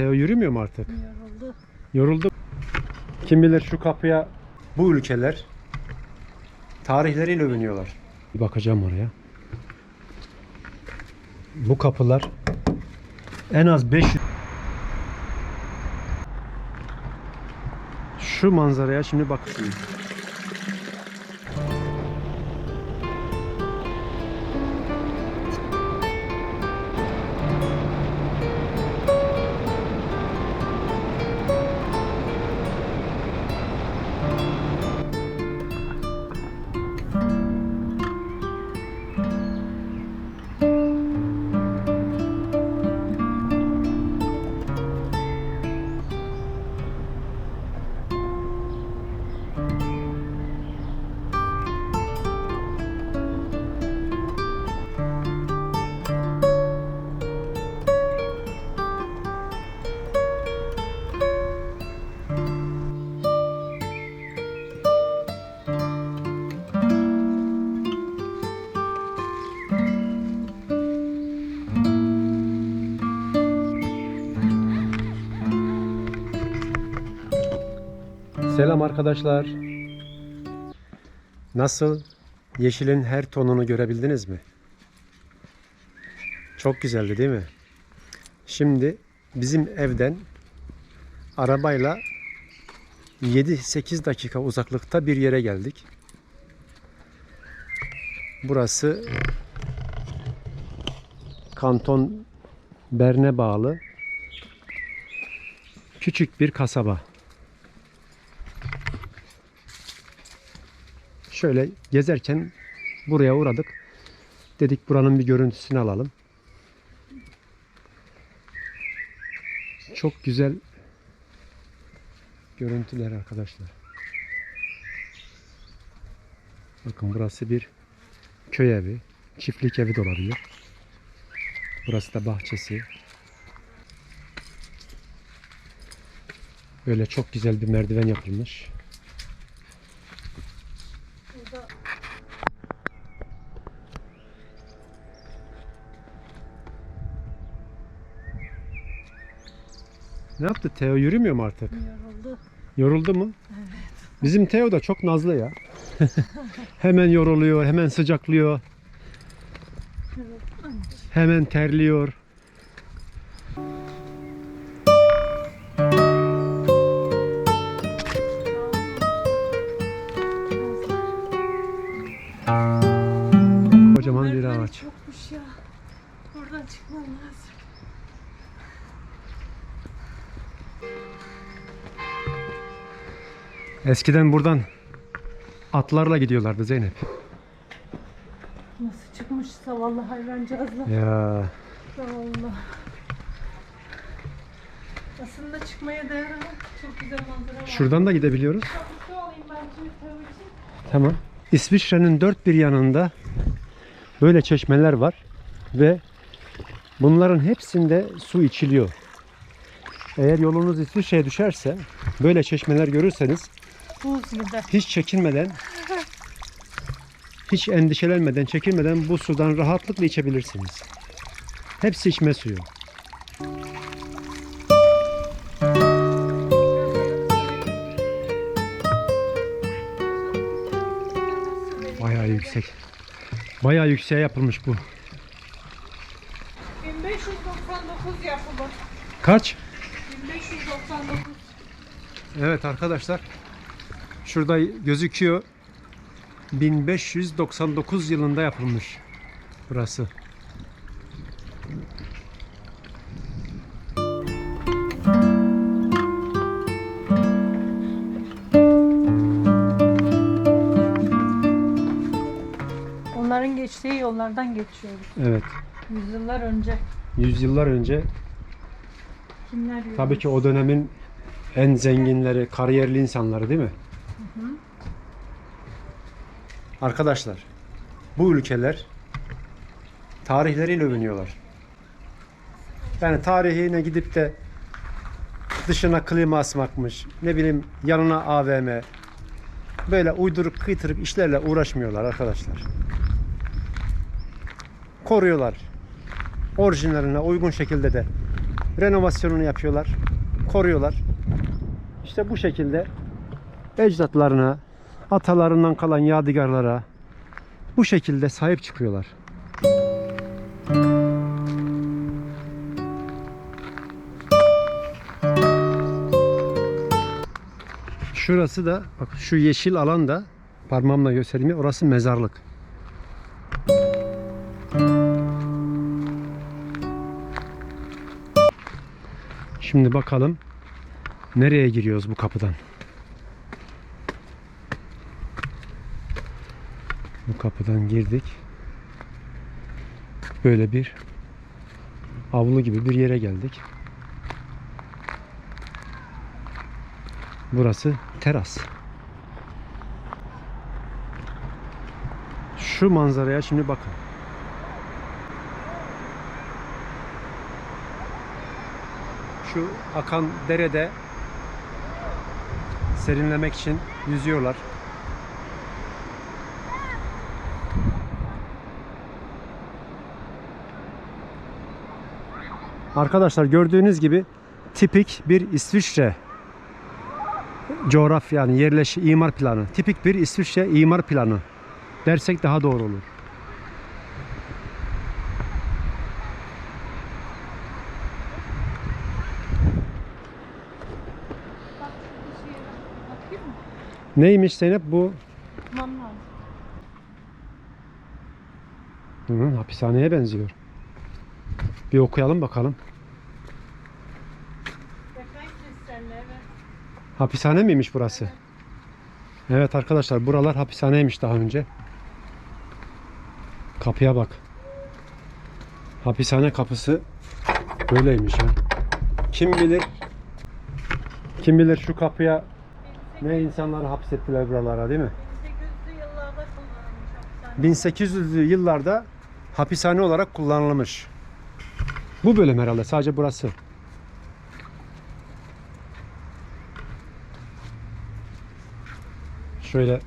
Teo yürümüyor mu artık? Yoruldu. Yoruldu. Kim bilir şu kapıya bu ülkeler tarihleriyle övünüyorlar. Bir bakacağım oraya. Bu kapılar en az 500 Şu manzaraya şimdi bak. Selam arkadaşlar. Nasıl? Yeşilin her tonunu görebildiniz mi? Çok güzeldi değil mi? Şimdi bizim evden arabayla 7-8 dakika uzaklıkta bir yere geldik. Burası Kanton Berne bağlı küçük bir kasaba. Şöyle gezerken buraya uğradık. Dedik buranın bir görüntüsünü alalım. Çok güzel görüntüler arkadaşlar. Bakın burası bir köy evi. Çiftlik evi de olabilir. Burası da bahçesi. Böyle çok güzel bir merdiven yapılmış. Ne yaptı? Teo yürümüyor mu artık? yoruldu. Yoruldu mu? Bizim Teo da çok nazlı ya. hemen yoruluyor, hemen sıcaklıyor, hemen terliyor. Kocaman bir ağaç. Çokmuş ya. Buradan çıkmam lazım. Eskiden buradan atlarla gidiyorlardı Zeynep. Nasıl çıkmışsa vallahi hayvancağızla. Ya Allah. Aslında çıkmaya değer ama çok güzel manzara var. şuradan da gidebiliyoruz. Alayım ben için. Tamam. İsviçre'nin dört bir yanında böyle çeşmeler var ve bunların hepsinde su içiliyor. Eğer yolunuz İsviçre'ye düşerse böyle çeşmeler görürseniz hiç çekinmeden hiç endişelenmeden, çekinmeden bu sudan rahatlıkla içebilirsiniz. Hepsi içme suyu. Bayağı yüksek. Bayağı yükseğe yapılmış bu. 1599 yapımı. Kaç? 1599. Evet arkadaşlar. Şurada gözüküyor. 1599 yılında yapılmış burası. Onların geçtiği yollardan geçiyoruz. Evet. Yüzyıllar önce Yüzyıllar önce kimler tabii ki o dönemin en zenginleri, kariyerli insanları değil mi? Arkadaşlar bu ülkeler tarihleriyle övünüyorlar. Yani tarihine gidip de dışına klima asmakmış, ne bileyim yanına AVM, böyle uydurup kıytırıp işlerle uğraşmıyorlar arkadaşlar. Koruyorlar. Orijinaline uygun şekilde de renovasyonunu yapıyorlar, koruyorlar. İşte bu şekilde ecdatlarına, atalarından kalan yadigarlara bu şekilde sahip çıkıyorlar. Şurası da bak şu yeşil alan da parmağımla göstereyim. Orası mezarlık. Şimdi bakalım nereye giriyoruz bu kapıdan. Bu kapıdan girdik. Böyle bir avlu gibi bir yere geldik. Burası teras. Şu manzaraya şimdi bakın. Şu akan derede serinlemek için yüzüyorlar. Arkadaşlar gördüğünüz gibi tipik bir İsviçre coğrafya yani yerleşi imar planı. Tipik bir İsviçre imar planı dersek daha doğru olur. Bak şurada şeye bak. Bakayım mı? Neymiş Zeynep bu? Lazım. Hı, hapishaneye benziyor. Bir okuyalım bakalım. Hapishane miymiş burası? Evet arkadaşlar buralar hapishaneymiş daha önce. Kapıya bak. Hapishane kapısı böyleymiş ha. Kim bilir kim bilir şu kapıya ne insanları hapsettiler buralara değil mi? 1800'lü yıllarda kullanılmış hapishane. 1800'lü yıllarda hapishane olarak kullanılmış. Bu bölüm herhalde sadece burası. Şöyle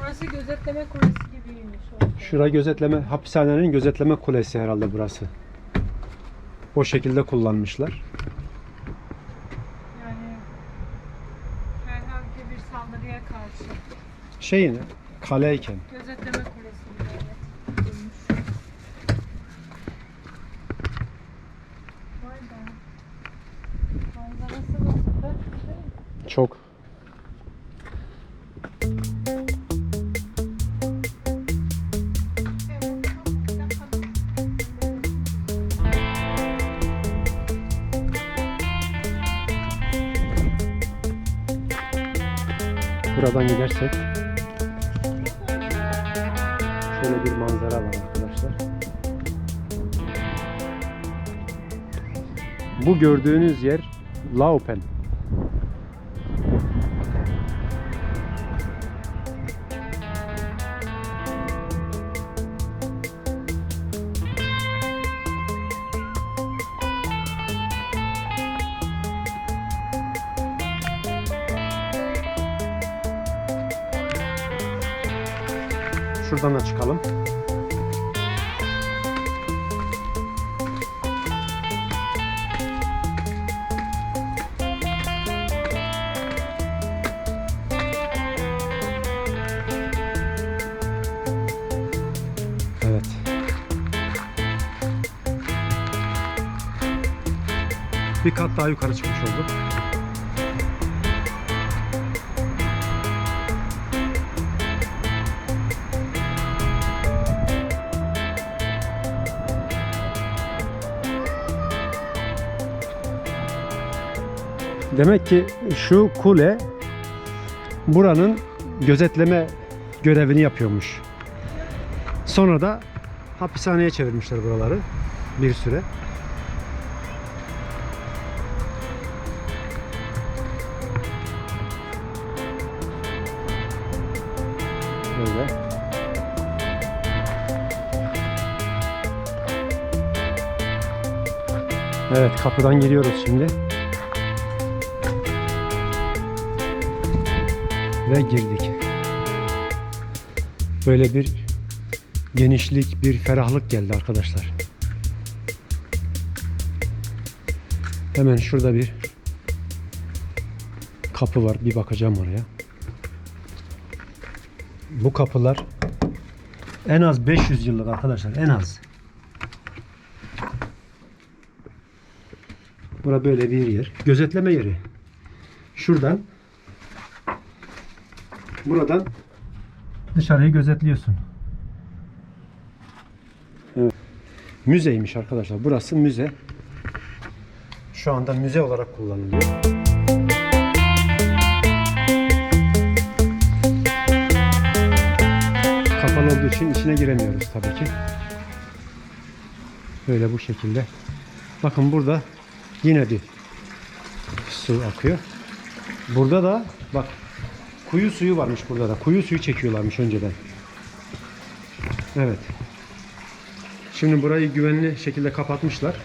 Burası gözetleme kulesi gibiymiş. o. şura gözetleme hapishanenin gözetleme kulesi herhalde burası. O şekilde kullanmışlar. Yani herhangi bir saldırıya karşı Şeyin kaleyken. gözetleme kulesi. Gibi Buradan gidersek şöyle bir manzara var arkadaşlar. Bu gördüğünüz yer Laupen. Şuradan da çıkalım. Evet. Bir kat daha yukarı çıkmış olduk. Demek ki şu kule buranın gözetleme görevini yapıyormuş. Sonra da hapishaneye çevirmişler buraları bir süre. Böyle. Evet kapıdan giriyoruz şimdi. Ve girdik. Böyle bir genişlik, bir ferahlık geldi arkadaşlar. Hemen şurada bir kapı var. Bir bakacağım oraya. Bu kapılar en az 500 yıllık arkadaşlar. En az. Bura böyle bir yer. Gözetleme yeri. Şuradan buradan dışarıyı gözetliyorsun. Evet. Müzeymiş arkadaşlar. Burası müze. Şu anda müze olarak kullanılıyor. Kapalı olduğu için içine giremiyoruz tabii ki. Böyle bu şekilde. Bakın burada yine bir su akıyor. Burada da bak kuyu suyu varmış burada da. Kuyu suyu çekiyorlarmış önceden. Evet. Şimdi burayı güvenli şekilde kapatmışlar.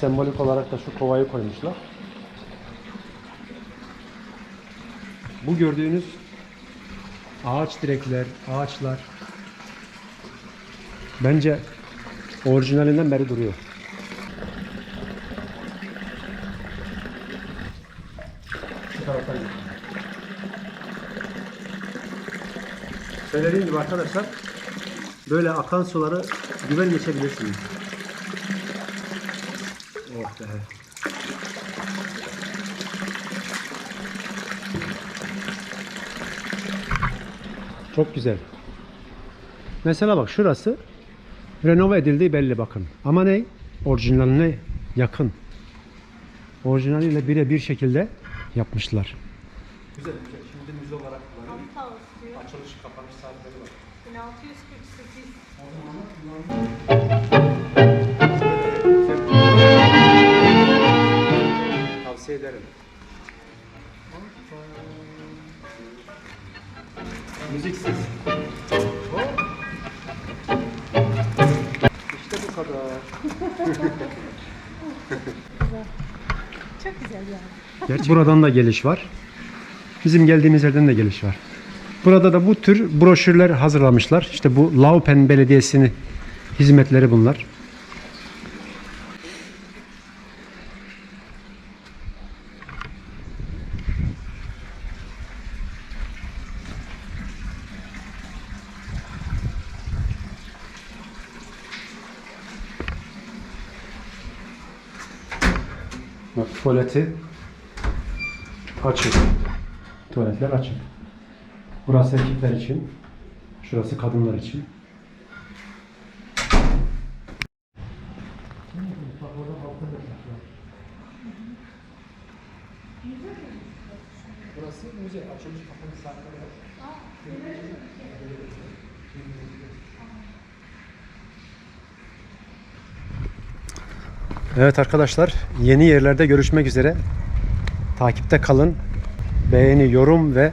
Sembolik olarak da şu kovayı koymuşlar. Bu gördüğünüz ağaç direkler, ağaçlar bence orijinalinden beri duruyor. Söylediğim gibi arkadaşlar böyle akan suları güven geçebilirsiniz. Oh be. Çok güzel. Mesela bak şurası renove edildiği belli bakın. Ama ne? Orijinaline yakın. Orijinaliyle birebir şekilde yapmışlar. Güzel güzel. Şimdi müze olarak kullanıyorum. Açılış kapanış saatleri var. 1648. Tavsiye ederim. Müziksiz. İşte bu kadar. Çok güzel yani. Gerçi buradan da geliş var. Bizim geldiğimiz yerden de geliş var. Burada da bu tür broşürler hazırlamışlar. İşte bu Laupen Belediyesi'nin hizmetleri bunlar. Bak tuvaleti açık. Tuvaletler açık. Burası erkekler için. Şurası kadınlar için. Burası müze. Evet arkadaşlar yeni yerlerde görüşmek üzere. Takipte kalın. Beğeni, yorum ve